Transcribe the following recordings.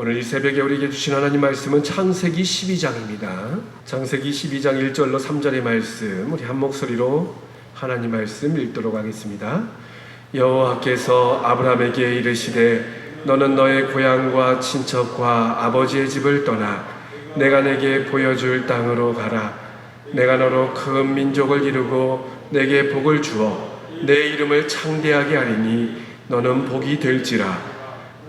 오늘 이 새벽에 우리에게 주신 하나님 말씀은 창세기 12장입니다. 창세기 12장 1절로 3절의 말씀 우리 한 목소리로 하나님 말씀 읽도록 하겠습니다. 여호와께서 아브라함에게 이르시되 너는 너의 고향과 친척과 아버지의 집을 떠나 내가 내게 보여줄 땅으로 가라. 내가 너로 큰 민족을 이루고 내게 복을 주어 내 이름을 창대하게 하리니 너는 복이 될지라.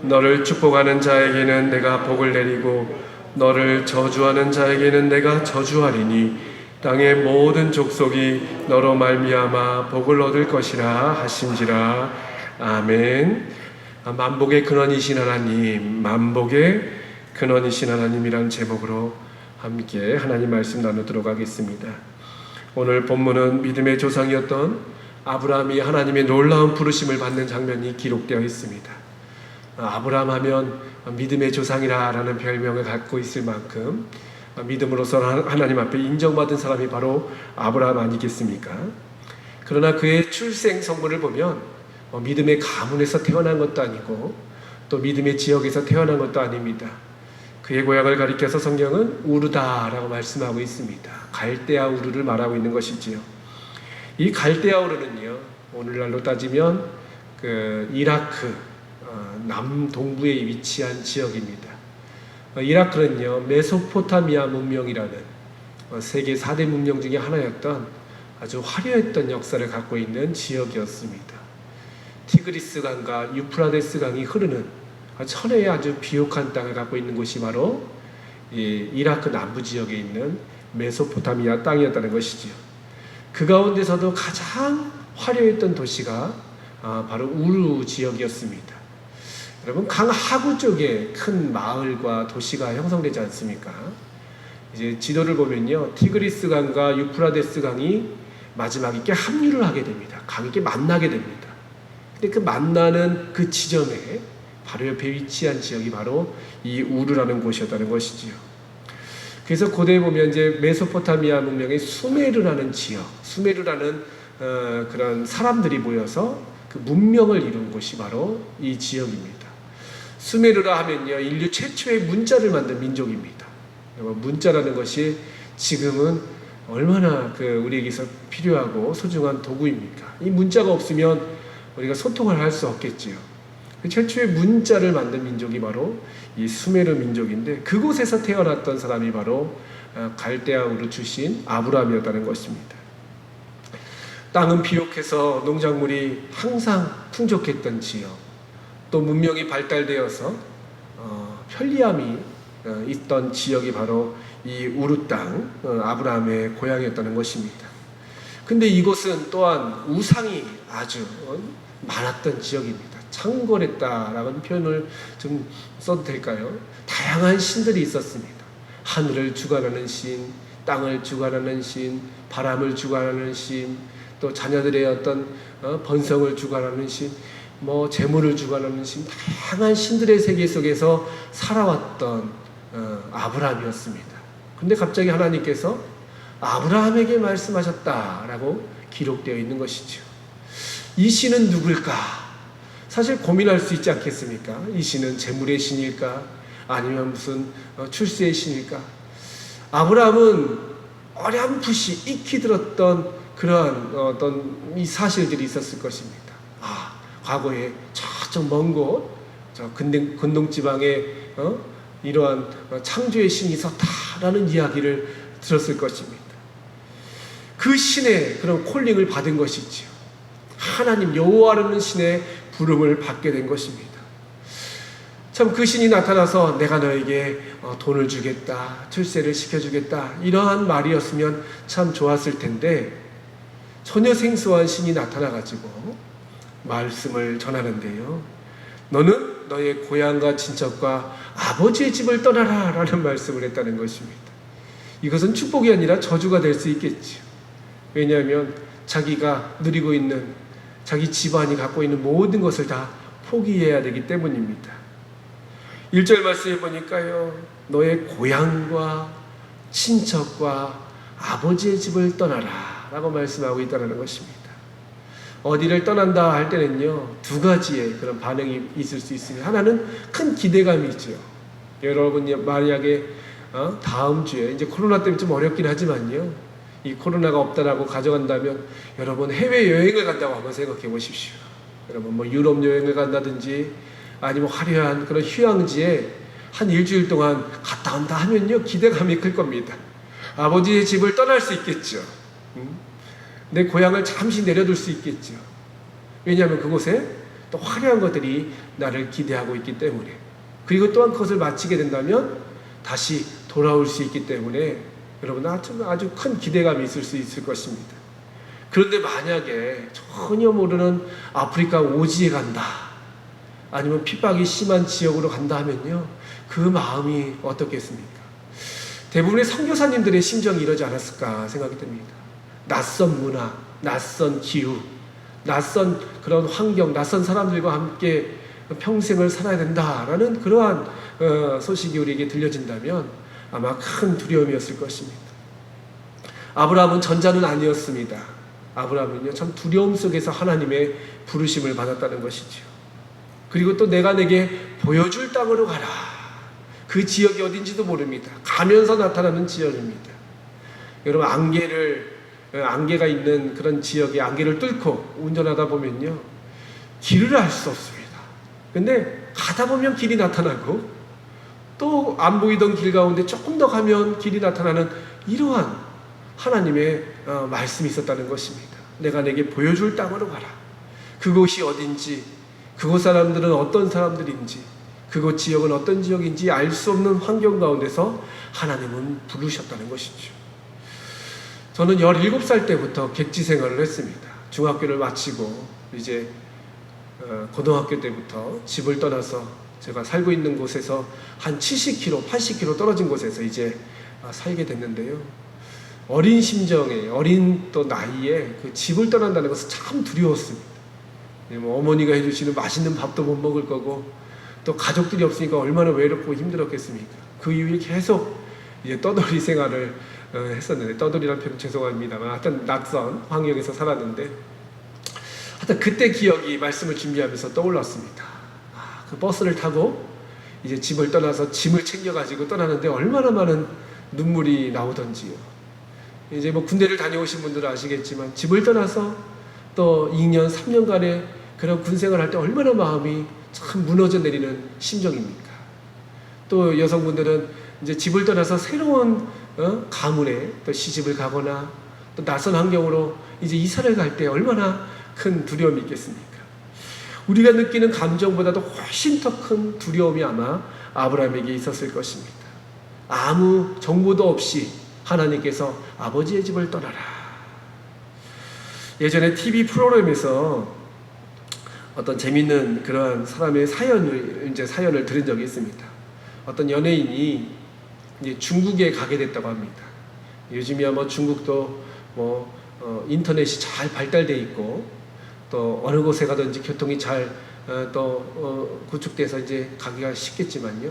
너를 축복하는 자에게는 내가 복을 내리고 너를 저주하는 자에게는 내가 저주하리니 땅의 모든 족속이 너로 말미암아 복을 얻을 것이라 하신지라 아멘. 아, 만복의 근원이신 하나님, 만복의 근원이신 하나님이란 제목으로 함께 하나님 말씀 나누도록 하겠습니다. 오늘 본문은 믿음의 조상이었던 아브라함이 하나님의 놀라운 부르심을 받는 장면이 기록되어 있습니다. 아브라함 하면 믿음의 조상이라라는 별명을 갖고 있을 만큼 믿음으로서 하나님 앞에 인정받은 사람이 바로 아브라함 아니겠습니까? 그러나 그의 출생 성분을 보면 어, 믿음의 가문에서 태어난 것도 아니고 또 믿음의 지역에서 태어난 것도 아닙니다. 그의 고향을 가리켜서 성경은 우르다라고 말씀하고 있습니다. 갈대아 우르를 말하고 있는 것이지요. 이 갈대아 우르는요, 오늘날로 따지면 그 이라크 어, 남동부에 위치한 지역입니다. 어, 이라크는요, 메소포타미아 문명이라는 어, 세계 4대 문명 중에 하나였던 아주 화려했던 역사를 갖고 있는 지역이었습니다. 티그리스 강과 유프라데스 강이 흐르는 천혜의 아주 비옥한 땅을 갖고 있는 곳이 바로 이라크 남부 지역에 있는 메소포타미아 땅이었다는 것이지요. 그 가운데서도 가장 화려했던 도시가 아, 바로 우르 지역이었습니다. 여러분 강 하구 쪽에 큰 마을과 도시가 형성되지 않습니까? 이제 지도를 보면요 티그리스 강과 유프라데스 강이 마지막에 이렇게 합류를 하게 됩니다. 강이 이렇게 만나게 됩니다. 근데 그 만나는 그 지점에 바로 옆에 위치한 지역이 바로 이 우르라는 곳이었다는 것이지요. 그래서 고대에 보면 이제 메소포타미아 문명의 수메르라는 지역, 수메르라는 어, 그런 사람들이 모여서 그 문명을 이룬 곳이 바로 이 지역입니다. 수메르라 하면요 인류 최초의 문자를 만든 민족입니다. 문자라는 것이 지금은 얼마나 그 우리에게서 필요하고 소중한 도구입니까? 이 문자가 없으면 우리가 소통을 할 수 없겠지요. 그 최초의 문자를 만든 민족이 바로 이 수메르 민족인데 그곳에서 태어났던 사람이 바로 어, 갈대아우르 출신 아브라함이었다는 것입니다. 땅은 비옥해서 농작물이 항상 풍족했던 지역, 또 문명이 발달되어서 어, 편리함이 어, 있던 지역이 바로 이 우르 땅 어, 아브라함의 고향이었다는 것입니다. 근데 이곳은 또한 우상이 아주 어, 많았던 지역입니다. 창궐했다라는 표현을 좀 써도 될까요? 다양한 신들이 있었습니다. 하늘을 주관하는 신, 땅을 주관하는 신, 바람을 주관하는 신, 또 자녀들의 어떤 어, 번성을 주관하는 신, 뭐 재물을 주관하는 신, 다양한 신들의 세계 속에서 살아왔던 어, 아브라함이었습니다. 근데 갑자기 하나님께서 아브라함에게 말씀하셨다라고 기록되어 있는 것이죠. 이 신은 누굴까? 사실 고민할 수 있지 않겠습니까? 이 신은 재물의 신일까? 아니면 무슨 어, 출세의 신일까? 아브라함은 어렴풋이 익히 들었던 그러한 어떤 이 사실들이 있었을 것입니다. 아, 과거에 저쪽 먼 곳, 저 근동, 근동 지방에 어? 이러한 창조의 신이 있었다라는 이야기를 들었을 것입니다. 그 신의 그런 콜링을 받은 것이지요. 하나님 여호와라는 신의 부름을 받게 된 것입니다. 참 그 신이 나타나서 내가 너에게 어, 돈을 주겠다, 출세를 시켜주겠다 이러한 말이었으면 참 좋았을 텐데 전혀 생소한 신이 나타나가지고 말씀을 전하는데요. 너는 너의 고향과 친척과 아버지의 집을 떠나라 라는 말씀을 했다는 것입니다. 이것은 축복이 아니라 저주가 될 수 있겠지요. 왜냐하면 자기가 누리고 있는 자기 집안이 갖고 있는 모든 것을 다 포기해야 되기 때문입니다. 1절 말씀해 보니까요. 너의 고향과 친척과 아버지의 집을 떠나라 라고 말씀하고 있다는 것입니다. 어디를 떠난다 할 때는요, 두 가지의 그런 반응이 있을 수 있습니다. 하나는 큰 기대감이죠. 여러분이 만약에 어? 다음 주에 이제 코로나 때문에 좀 어렵긴 하지만요. 이 코로나가 없다라고 가져간다면 여러분 해외 여행을 간다고 한번 생각해 보십시오. 여러분 뭐 유럽 여행을 간다든지 아니면 화려한 그런 휴양지에 한 일주일 동안 갔다 온다 하면요 기대감이 클 겁니다. 아버지의 집을 떠날 수 있겠죠. 음? 내 고향을 잠시 내려둘 수 있겠죠. 왜냐하면 그곳에 또 화려한 것들이 나를 기대하고 있기 때문에 그리고 또한 그것을 마치게 된다면 다시 돌아올 수 있기 때문에 여러분 아주 아주 큰 기대감이 있을 수 있을 것입니다. 그런데 만약에 전혀 모르는 아프리카 오지에 간다 아니면 핍박이 심한 지역으로 간다 하면요 그 마음이 어떻겠습니까? 대부분의 선교사님들의 심정이 이러지 않았을까 생각이 듭니다. 낯선 문화, 낯선 기후, 낯선 그런 환경, 낯선 사람들과 함께 평생을 살아야 된다라는 그러한 어, 소식이 우리에게 들려진다면 아마 큰 두려움이었을 것입니다. 아브라함은 전자는 아니었습니다. 아브라함은요 참 두려움 속에서 하나님의 부르심을 받았다는 것이죠. 그리고 또 내가 내게 보여줄 땅으로 가라. 그 지역이 어딘지도 모릅니다. 가면서 나타나는 지역입니다. 여러분 안개를 어, 안개가 있는 그런 지역에 안개를 뚫고 운전하다 보면요 길을 알 수 없습니다. 근데 가다 보면 길이 나타나고 또 안 보이던 길 가운데 조금 더 가면 길이 나타나는 이러한 하나님의 어, 말씀이 있었다는 것입니다. 내가 내게 보여줄 땅으로 가라. 그곳이 어딘지, 그곳 사람들은 어떤 사람들인지, 그곳 지역은 어떤 지역인지 알 수 없는 환경 가운데서 하나님은 부르셨다는 것이죠. 저는 17살 때부터 객지 생활을 했습니다. 중학교를 마치고 이제 어, 고등학교 때부터 집을 떠나서 제가 살고 있는 곳에서 한 70km, 80km 떨어진 곳에서 이제 아, 살게 됐는데요. 어린 심정에, 어린 또 나이에 그 집을 떠난다는 것은 참 두려웠습니다. 예, 뭐 어머니가 해주시는 맛있는 밥도 못 먹을 거고 또 가족들이 없으니까 얼마나 외롭고 힘들었겠습니까? 그 이후에 계속 이제 떠돌이 생활을 어, 했었는데 떠돌이란 표현 죄송합니다만 하여튼 낯선 환경에서 살았는데 하여튼 그때 기억이 말씀을 준비하면서 떠올랐습니다. 아, 그 버스를 타고 이제 집을 떠나서 짐을 챙겨가지고 떠나는데 얼마나 많은 눈물이 나오던지요. 이제 뭐 군대를 다녀오신 분들은 아시겠지만 집을 떠나서 또 2년, 3년간의 그런 군생활 할 때 얼마나 마음이 참 무너져 내리는 심정입니까? 또 여성분들은 이제 집을 떠나서 새로운 어? 가문에 또 시집을 가거나 또 낯선 환경으로 이제 이사를 갈 때 얼마나 큰 두려움이 있겠습니까? 우리가 느끼는 감정보다도 훨씬 더 큰 두려움이 아마 아브라함에게 있었을 것입니다. 아무 정보도 없이 하나님께서 아버지의 집을 떠나라. 예전에 TV 프로그램에서 어떤 재밌는 그런 사람의 사연을 이제 사연을 들은 적이 있습니다. 어떤 연예인이 이제 중국에 가게 됐다고 합니다. 요즘이야 뭐 중국도 뭐 어, 인터넷이 잘 발달돼 있고 또 어느 곳에 가든지 교통이 잘또 어, 구축돼서 이제 가기가 쉽겠지만요.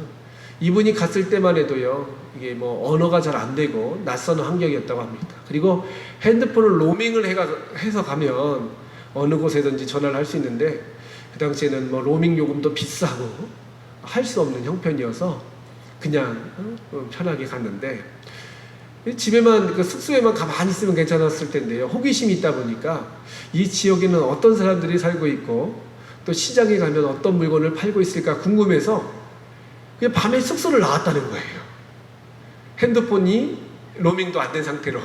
이분이 갔을 때만 해도요, 이게 뭐 언어가 잘 안 되고 낯선 환경이었다고 합니다. 그리고 핸드폰을 로밍을 해가, 해서 가면 어느 곳에든지 전화를 할 수 있는데 그 당시에는 뭐 로밍 요금도 비싸고 할 수 없는 형편이어서 그냥 어, 편하게 갔는데 집에만 그 숙소에만 가만히 있으면 괜찮았을 텐데요. 호기심이 있다 보니까 이 지역에는 어떤 사람들이 살고 있고 또 시장에 가면 어떤 물건을 팔고 있을까 궁금해서 그냥 밤에 숙소를 나왔다는 거예요. 핸드폰이 로밍도 안 된 상태로.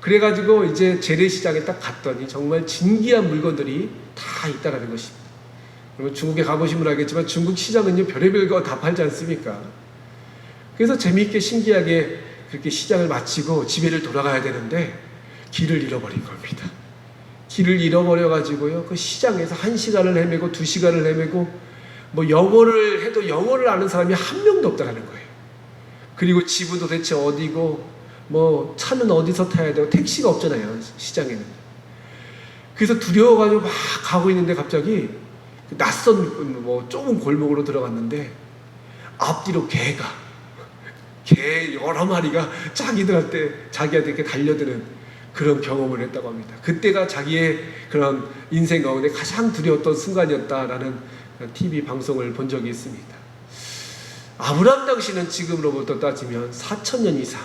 그래가지고 이제 재래시장에 딱 갔더니 정말 진기한 물건들이 다 있다라는 것입니다. 그러면 중국에 가보시면 알겠지만 중국 시장은요 별의별 거 다 팔지 않습니까? 그래서 재미있게 신기하게 그렇게 시장을 마치고 집에를 돌아가야 되는데 길을 잃어버린 겁니다. 길을 잃어버려 가지고요 그 시장에서 한 시간을 헤매고 두 시간을 헤매고 뭐 영어를 해도 영어를 아는 사람이 한 명도 없다라는 거예요. 그리고 집은 도대체 어디고 뭐 차는 어디서 타야 되고 택시가 없잖아요 시장에는. 그래서 두려워가지고 막 가고 있는데 갑자기 낯선 뭐 좁은 골목으로 들어갔는데 앞뒤로 개가 개 여러 마리가 자기들한테 자기한테 이렇게 달려드는 그런 경험을 했다고 합니다. 그때가 자기의 그런 인생 가운데 가장 두려웠던 순간이었다라는 TV 방송을 본 적이 있습니다. 아브라함 당시는 지금으로부터 따지면 4천년 이상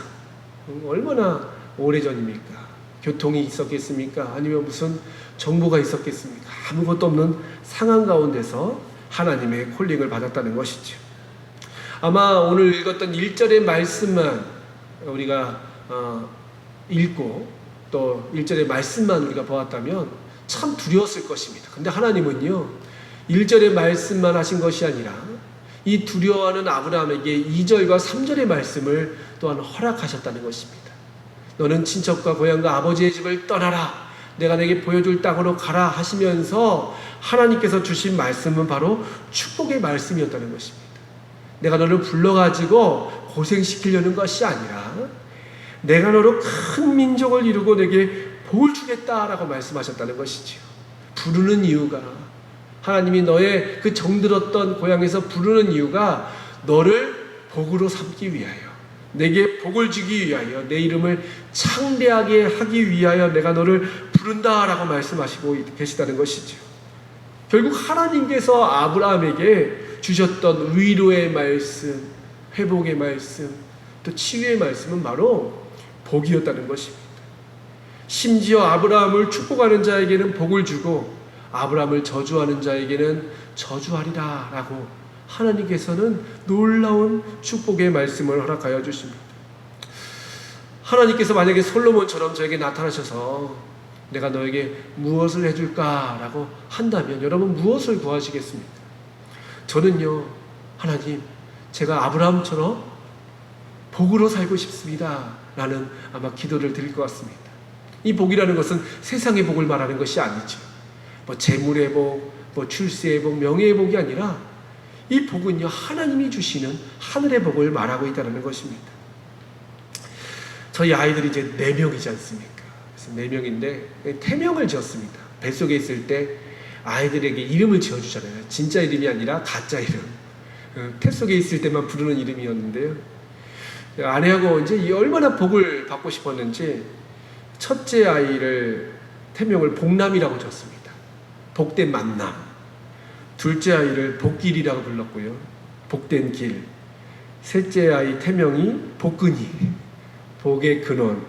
음, 얼마나 오래전입니까? 교통이 있었겠습니까? 아니면 무슨 정보가 있었겠습니까? 아무것도 없는 상황 가운데서 하나님의 콜링을 받았다는 것이죠. 아마 오늘 읽었던 1절의 말씀만 우리가 어, 읽고 또 1절의 말씀만 우리가 보았다면 참 두려웠을 것입니다. 근데 하나님은요, 1절의 말씀만 하신 것이 아니라 이 두려워하는 아브라함에게 2절과 3절의 말씀을 또한 허락하셨다는 것입니다. 너는 친척과 고향과 아버지의 집을 떠나라. 내가 내게 보여줄 땅으로 가라 하시면서 하나님께서 주신 말씀은 바로 축복의 말씀이었다는 것입니다. 내가 너를 불러가지고 고생시키려는 것이 아니라 내가 너로 큰 민족을 이루고 내게 복을 주겠다라고 말씀하셨다는 것이지요. 부르는 이유가 하나님이 너의 그 정들었던 고향에서 부르는 이유가 너를 복으로 삼기 위하여 내게 복을 주기 위하여 내 이름을 창대하게 하기 위하여 내가 너를 부른다라고 말씀하시고 계시다는 것이죠. 결국 하나님께서 아브라함에게 주셨던 위로의 말씀, 회복의 말씀, 또 치유의 말씀은 바로 복이었다는 것입니다. 심지어 아브라함을 축복하는 자에게는 복을 주고 아브라함을 저주하는 자에게는 저주하리라 라고 하나님께서는 놀라운 축복의 말씀을 허락하여 주십니다. 하나님께서 만약에 솔로몬처럼 저에게 나타나셔서 내가 너에게 무엇을 해줄까 라고 한다면 여러분 무엇을 구하시겠습니까? 저는요 하나님 제가 아브라함처럼 복으로 살고 싶습니다. 라는 아마 기도를 드릴 것 같습니다. 이 복이라는 것은 세상의 복을 말하는 것이 아니죠. 뭐 재물의 복, 뭐 출세의 복, 명예의 복이 아니라 이 복은요 하나님이 주시는 하늘의 복을 말하고 있다는 것입니다. 저희 아이들이 이제 네 명이지 않습니까? 그래서 네 명인데 태명을 지었습니다. 뱃속에 있을 때 아이들에게 이름을 지어주잖아요. 진짜 이름이 아니라 가짜 이름. 어, 태 속에 있을 때만 부르는 이름이었는데요. 아내하고 이제 얼마나 복을 받고 싶었는지 첫째 아이를 태명을 복남이라고 졌습니다. 복된 만남. 둘째 아이를 복길이라고 불렀고요. 복된 길. 셋째 아이 태명이 복근이. 복의 근원.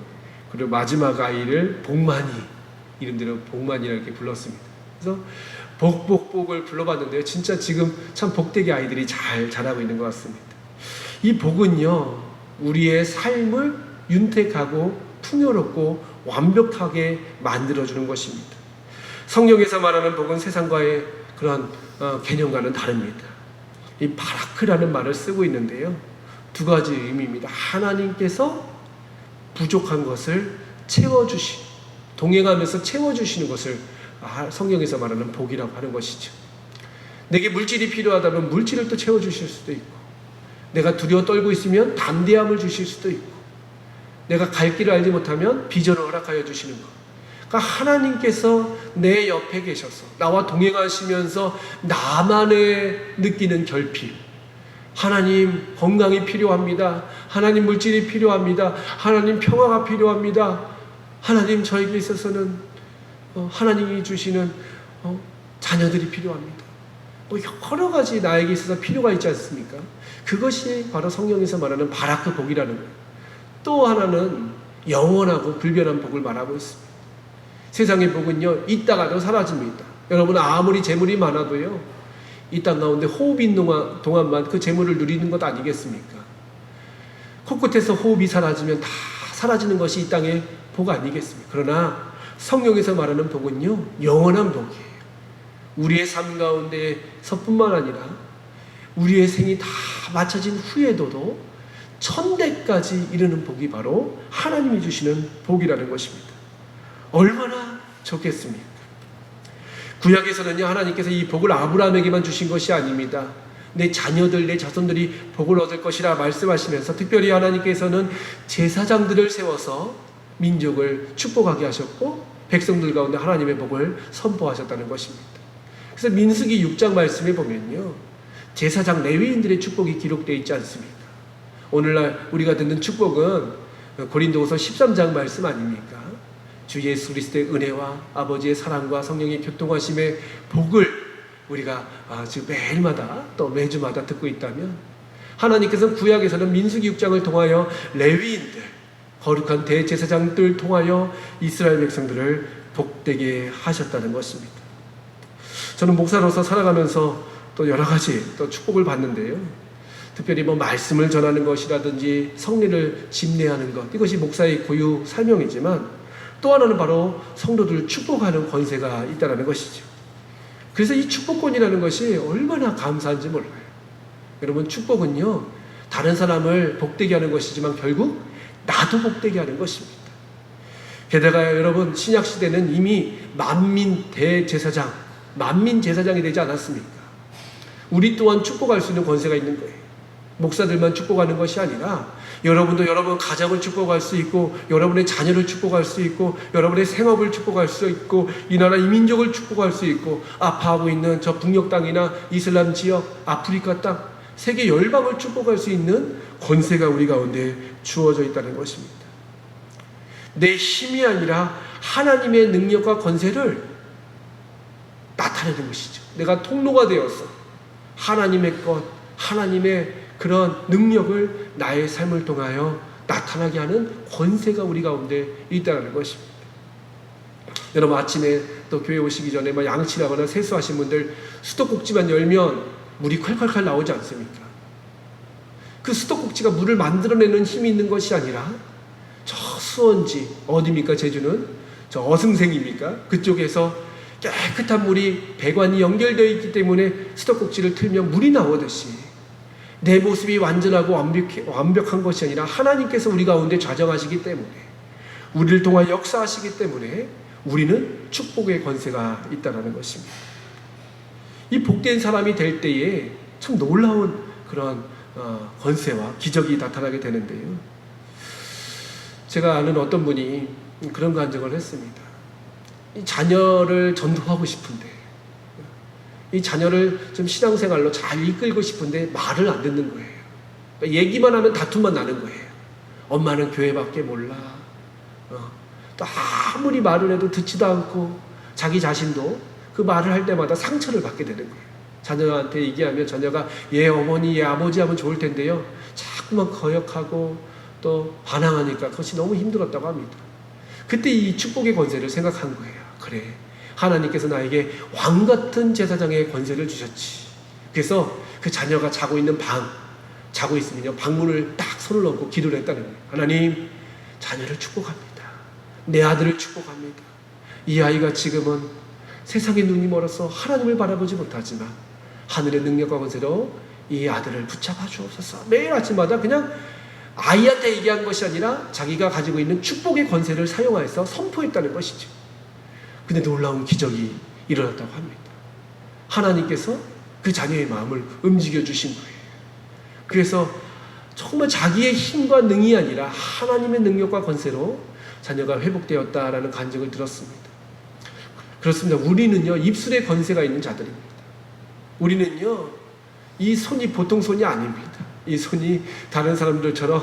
그리고 마지막 아이를 복만이. 이름대로 복만이라 이렇게 불렀습니다. 그래서 복복복을 불러봤는데요. 진짜 지금 참 복되게 아이들이 잘 자라고 있는 것 같습니다. 이 복은요, 우리의 삶을 윤택하고 풍요롭고 완벽하게 만들어주는 것입니다. 성경에서 말하는 복은 세상과의 그런 어, 개념과는 다릅니다. 이 바라크라는 말을 쓰고 있는데요. 두 가지 의미입니다. 하나님께서 부족한 것을 채워주시, 동행하면서 채워주시는 것을 성경에서 말하는 복이라고 하는 것이죠. 내게 물질이 필요하다면 물질을 또 채워주실 수도 있고, 내가 두려워 떨고 있으면 담대함을 주실 수도 있고, 내가 갈 길을 알지 못하면 비전을 허락하여 주시는 것. 그러니까 하나님께서 내 옆에 계셔서 나와 동행하시면서 나만의 느끼는 결핍. 하나님 건강이 필요합니다. 하나님 물질이 필요합니다. 하나님 평화가 필요합니다. 하나님 저에게 있어서는 어, 하나님이 주시는 어, 자녀들이 필요합니다. 뭐 여러 가지 나에게 있어서 필요가 있지 않습니까? 그것이 바로 성경에서 말하는 바라크 복이라는 거예요. 또 하나는 영원하고 불변한 복을 말하고 있습니다. 세상의 복은요, 있다가도 사라집니다. 여러분, 아무리 재물이 많아도요, 이 땅 가운데 있는 동안만 그 재물을 누리는 것 아니겠습니까? 코끝에서 호흡이 사라지면 다 사라지는 것이 이 땅의 복 아니겠습니까? 그러나 성경에서 말하는 복은요, 영원한 복이에요. 우리의 삶 가운데서뿐만 아니라 우리의 생이 다 맞춰진 후에도도 천대까지 이르는 복이 바로 하나님이 주시는 복이라는 것입니다. 얼마나 좋겠습니까? 구약에서는요, 하나님께서 이 복을 아브라함에게만 주신 것이 아닙니다. 내 자녀들, 내 자손들이 복을 얻을 것이라 말씀하시면서 특별히 하나님께서는 제사장들을 세워서 민족을 축복하게 하셨고 백성들 가운데 하나님의 복을 선포하셨다는 것입니다. 그래서 민수기 6장 말씀에 보면요. 제사장 레위인들의 축복이 기록되어 있지 않습니까? 오늘날 우리가 듣는 축복은 고린도후서 13장 말씀 아닙니까? 주 예수 그리스도의 은혜와 아버지의 사랑과 성령의 교통하심의 복을 우리가 아, 지금 매일마다 또 매주마다 듣고 있다면 하나님께서는 구약에서는 민수기 6장을 통하여 레위인들, 거룩한 대제사장들 통하여 이스라엘 백성들을 복되게 하셨다는 것입니다. 저는 목사로서 살아가면서 또 여러 가지 또 축복을 받는데요. 특별히 뭐 말씀을 전하는 것이라든지 성례를 집례하는 것 이것이 목사의 고유 사명이지만 또 하나는 바로 성도들을 축복하는 권세가 있다는 것이죠. 그래서 이 축복권이라는 것이 얼마나 감사한지 몰라요. 여러분 축복은요 다른 사람을 복되게 하는 것이지만 결국 나도 복되게 하는 것입니다. 게다가 여러분 신약 시대는 이미 만민 대제사장, 만민 제사장이 되지 않았습니까? 우리 또한 축복할 수 있는 권세가 있는 거예요. 목사들만 축복하는 것이 아니라 여러분도 여러분 가정을 축복할 수 있고 여러분의 자녀를 축복할 수 있고 여러분의 생업을 축복할 수 있고 이 나라 이 민족을 축복할 수 있고 아파하고 있는 저 북녘 땅이나 이슬람 지역 아프리카 땅 세계 열방을 축복할 수 있는 권세가 우리 가운데 주어져 있다는 것입니다. 내 힘이 아니라 하나님의 능력과 권세를 나타내는 것이죠. 내가 통로가 되어서 하나님의 것, 하나님의 그런 능력을 나의 삶을 통하여 나타나게 하는 권세가 우리 가운데 있다는 것입니다. 여러분 아침에 또 교회 오시기 전에 막 양치하거나 세수하신 분들 수도꼭지만 열면 물이 콸콸콸 나오지 않습니까? 그 수도꼭지가 물을 만들어내는 힘이 있는 것이 아니라 저 수원지 어디입니까 제주는 저 어승생입니까 그쪽에서 깨끗한 물이 배관이 연결되어 있기 때문에 수도꼭지를 틀면 물이 나오듯이 내 모습이 완전하고 완벽, 완벽한 것이 아니라 하나님께서 우리 가운데 좌정하시기 때문에 우리를 통하 역사하시기 때문에 우리는 축복의 권세가 있다는 것입니다. 이 복된 사람이 될 때에 참 놀라운 그런 어, 권세와 기적이 나타나게 되는데요. 제가 아는 어떤 분이 그런 간증을 했습니다. 이 자녀를 전도하고 싶은데 이 자녀를 좀 신앙생활로 잘 이끌고 싶은데 말을 안 듣는 거예요. 그러니까 얘기만 하면 다툼만 나는 거예요. 엄마는 교회밖에 몰라. 어, 또 아무리 말을 해도 듣지도 않고 자기 자신도 그 말을 할 때마다 상처를 받게 되는 거예요. 자녀한테 얘기하면 자녀가 얘 어머니, 얘 아버지 하면 좋을 텐데요. 자꾸만 거역하고 또 반항하니까 그것이 너무 힘들었다고 합니다. 그때 이 축복의 권세를 생각한 거예요. 그래. 하나님께서 나에게 왕 같은 제사장의 권세를 주셨지. 그래서 그 자녀가 자고 있는 방, 자고 있으면요. 방문을 딱 손을 얹고 기도를 했다는 거예요. 하나님, 자녀를 축복합니다. 내 아들을 축복합니다. 이 아이가 지금은 세상의 눈이 멀어서 하나님을 바라보지 못하지만 하늘의 능력과 권세로 이 아들을 붙잡아 주옵소서. 매일 아침마다 그냥 아이한테 얘기한 것이 아니라 자기가 가지고 있는 축복의 권세를 사용하여서 선포했다는 것이죠. 근데 놀라운 기적이 일어났다고 합니다. 하나님께서 그 자녀의 마음을 움직여 주신 거예요. 그래서 정말 자기의 힘과 능이 아니라 하나님의 능력과 권세로 자녀가 회복되었다라는 간증을 들었습니다. 그렇습니다. 우리는요, 입술에 권세가 있는 자들입니다. 우리는요, 이 손이 보통 손이 아닙니다. 이 손이 다른 사람들처럼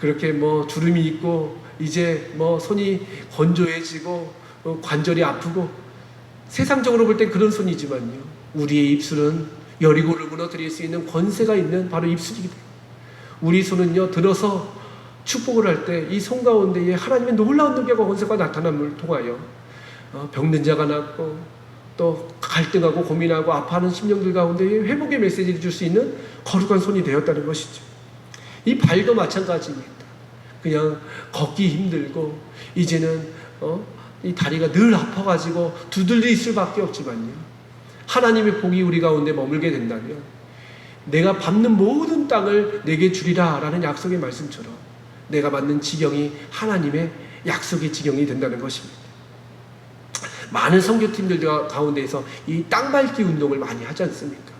그렇게 뭐 주름이 있고 이제 뭐 손이 건조해지고 어, 관절이 아프고 세상적으로 볼 땐 그런 손이지만요. 우리의 입술은 여리고를 무너뜨릴 수 있는 권세가 있는 바로 입술이기 때문에 우리 손은요 들어서 축복을 할 때 이 손 가운데에 하나님의 놀라운 능력과 권세가 나타남을 통하여 어, 병든 자가 낫고 또 갈등하고 고민하고 아파하는 심령들 가운데 회복의 메시지를 줄 수 있는 거룩한 손이 되었다는 것이죠. 이 발도 마찬가지입니다. 그냥 걷기 힘들고 이제는 어? 이 다리가 늘 아파가지고 두들려 있을 수밖에 없지만요. 하나님의 복이 우리 가운데 머물게 된다면 내가 밟는 모든 땅을 내게 주리라 라는 약속의 말씀처럼 내가 받는 지경이 하나님의 약속의 지경이 된다는 것입니다. 많은 선교팀들 가운데에서 이 땅 밟기 운동을 많이 하지 않습니까?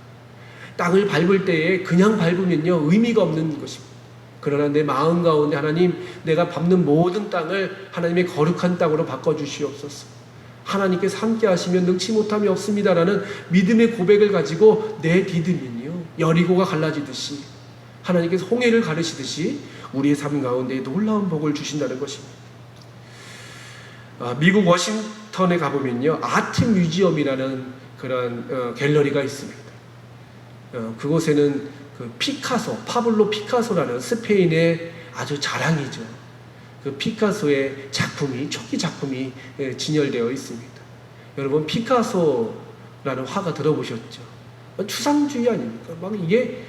땅을 밟을 때에 그냥 밟으면요 의미가 없는 것입니다. 그러나 내 마음 가운데 하나님 내가 밟는 모든 땅을 하나님의 거룩한 땅으로 바꿔 주시옵소서. 하나님께서 함께 하시면 능치 못함이 없습니다라는 믿음의 고백을 가지고 내 디디면요 여리고가 갈라지듯이 하나님께서 홍해를 가르시듯이 우리의 삶 가운데 놀라운 복을 주신다는 것입니다. 아, 미국 워싱 턴에 가보면요 아트 뮤지엄이라는 그런 어, 갤러리가 있습니다. 어, 그곳에는 그 피카소, 파블로 피카소라는 스페인의 아주 자랑이죠. 그 피카소의 작품이 초기 작품이 예, 진열되어 있습니다. 여러분 피카소라는 화가 들어보셨죠? 추상주의 아닙니까? 막 이게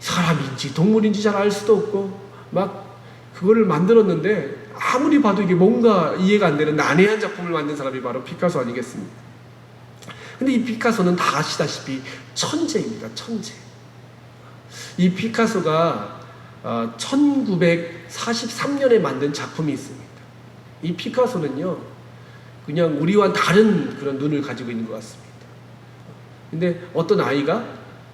사람인지 동물인지 잘 알 수도 없고 막 그거를 만들었는데 아무리 봐도 이게 뭔가 이해가 안 되는 난해한 작품을 만든 사람이 바로 피카소 아니겠습니까? 근데 이 피카소는 다 아시다시피 천재입니다. 천재. 이 피카소가 1943년에 만든 작품이 있습니다. 이 피카소는요, 그냥 우리와 다른 그런 눈을 가지고 있는 것 같습니다. 근데 어떤 아이가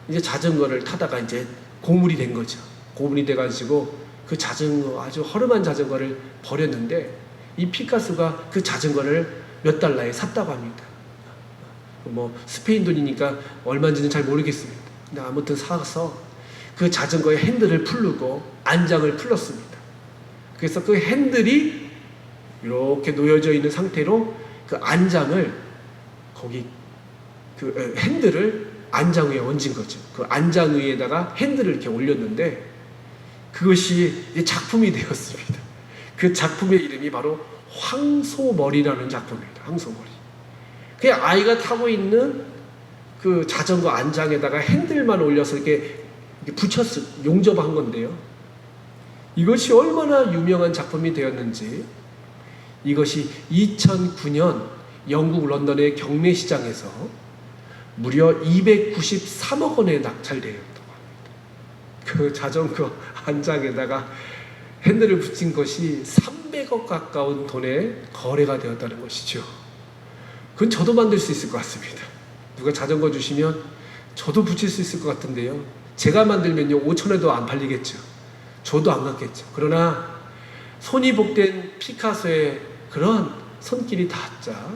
이제 자전거를 타다가 이제 고물이 된 거죠. 고물이 돼가지고 그 자전거, 아주 허름한 자전거를 버렸는데 이 피카소가 그 자전거를 몇 달러에 샀다고 합니다. 뭐 스페인 돈이니까 얼마인지는 잘 모르겠습니다. 근데 아무튼 사서 그 자전거의 핸들을 풀르고 안장을 풀렀습니다. 그래서 그 핸들이 이렇게 놓여져 있는 상태로 그 안장을 거기 그 에, 핸들을 안장 위에 얹은 거죠. 그 안장 위에다가 핸들을 이렇게 올렸는데 그것이 작품이 되었습니다. 그 작품의 이름이 바로 황소머리라는 작품입니다. 황소머리. 그 아이가 타고 있는 그 자전거 안장에다가 핸들만 올려서 이렇게 붙였을 용접한 건데요. 이것이 얼마나 유명한 작품이 되었는지 이것이 2009년 영국 런던의 경매 시장에서 무려 293억 원에 낙찰되었다고 합니다. 그 자전거 안장에다가 핸들을 붙인 것이 300억 가까운 돈에 거래가 되었다는 것이죠. 그건 저도 만들 수 있을 것 같습니다. 누가 자전거 주시면 저도 붙일 수 있을 것 같은데요. 제가 만들면요 5천에도 안 팔리겠죠. 저도 안 갖겠죠. 그러나 손이 복된 피카소의 그런 손길이 닿자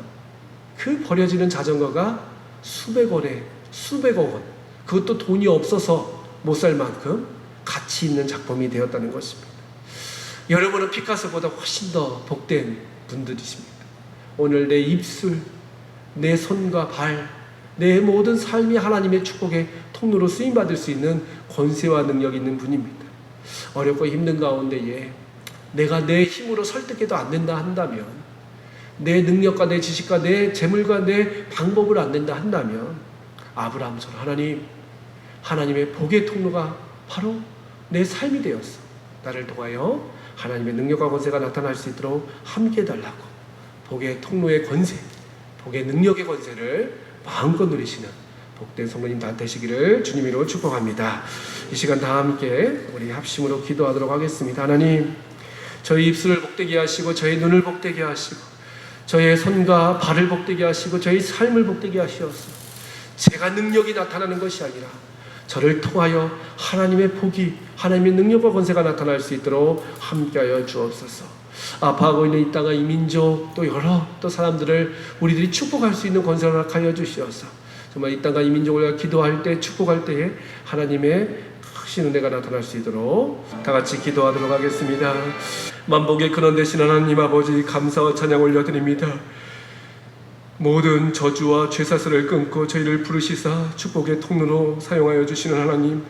그 버려지는 자전거가 수백 원에 수백억 원 그것도 돈이 없어서 못 살 만큼 가치 있는 작품이 되었다는 것입니다. 여러분은 피카소보다 훨씬 더 복된 분들이십니다. 오늘 내 입술, 내 손과 발, 내 모든 삶이 하나님의 축복의 통로로 쓰임 받을 수 있는 권세와 능력 있는 분입니다. 어렵고 힘든 가운데에 내가 내 힘으로 설득해도 안 된다 한다면 내 능력과 내 지식과 내 재물과 내 방법을 안 된다 한다면 아브라함처럼 하나님 하나님의 복의 통로가 바로 내 삶이 되었어. 나를 통하여 하나님의 능력과 권세가 나타날 수 있도록 함께 해달라고 복의 통로의 권세, 복의 능력의 권세를 마음껏 누리시는 복된 성도님 다 되시기를 주님으로 축복합니다. 이 시간 다 함께 우리 합심으로 기도하도록 하겠습니다. 하나님, 저희 입술을 복되게 하시고 저희 눈을 복되게 하시고 저의 손과 발을 복되게 하시고 저희 삶을 복되게 하시옵소서. 제가 능력이 나타나는 것이 아니라 저를 통하여 하나님의 복이 하나님의 능력과 권세가 나타날 수 있도록 함께하여 주옵소서. 아파하고 있는 이 땅과 이 민족 또 여러 또 사람들을 우리들이 축복할 수 있는 권세를 허락하여 주시옵소서. 정말 이 땅과 이 민족을 기도할 때 축복할 때에 하나님의 크신 은혜가 나타날 수 있도록 다 같이 기도하도록 하겠습니다. 만복의 근원 되신 하나님 아버지 감사와 찬양 올려드립니다. 모든 저주와 죄사슬을 끊고 저희를 부르시사 축복의 통로로 사용하여 주시는 하나님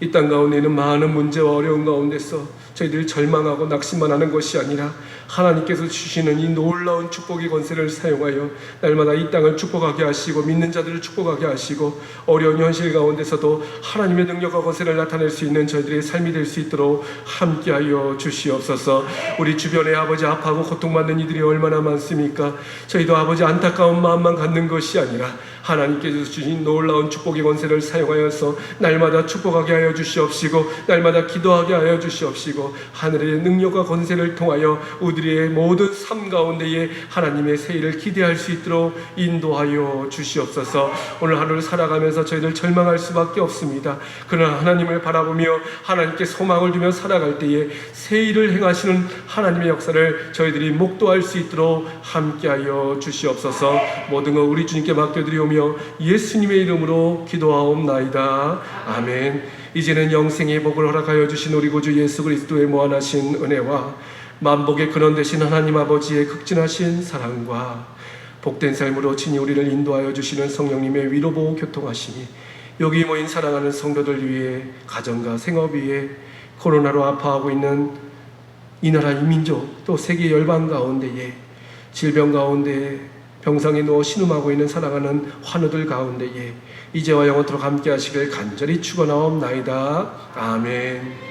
이 땅 가운데 있는 많은 문제와 어려운 가운데서 저희들 절망하고 낙심만 하는 것이 아니라 하나님께서 주시는 이 놀라운 축복의 권세를 사용하여 날마다 이 땅을 축복하게 하시고 믿는 자들을 축복하게 하시고 어려운 현실 가운데서도 하나님의 능력과 권세를 나타낼 수 있는 저희들의 삶이 될 수 있도록 함께하여 주시옵소서. 우리 주변에 아버지 아파하고 고통받는 이들이 얼마나 많습니까? 저희도 아버지 안타까운 마음만 갖는 것이 아니라 하나님께서 주신 놀라운 축복의 권세를 사용하여서 날마다 축복하게 하여 주시옵시고 날마다 기도하게 하여 주시옵시고 하늘의 능력과 권세를 통하여 우리의 모든 삶 가운데에 하나님의 세일을 기대할 수 있도록 인도하여 주시옵소서. 오늘 하루를 살아가면서 저희들 절망할 수밖에 없습니다. 그러나 하나님을 바라보며 하나님께 소망을 두며 살아갈 때에 세일을 행하시는 하나님의 역사를 저희들이 목도할 수 있도록 함께하여 주시옵소서. 모든 것 우리 주님께 맡겨드리오며 예수님의 이름으로 기도하옵나이다. 아멘. 이제는 영생의 복을 허락하여 주신 우리 구주 예수 그리스도의 무한하신 은혜와 만복의 근원 되신 하나님 아버지의 극진하신 사랑과 복된 삶으로 친히 우리를 인도하여 주시는 성령님의 위로보호 교통하심이 여기 모인 사랑하는 성도들 위해 가정과 생업 위에 코로나로 아파하고 있는 이 나라 이 민족 또 세계 열방 가운데에 질병 가운데 병상에 누워 신음하고 있는 사랑하는 환우들 가운데에 이제와 영원토록 함께 하시길 간절히 축원하옵나이다. 아멘.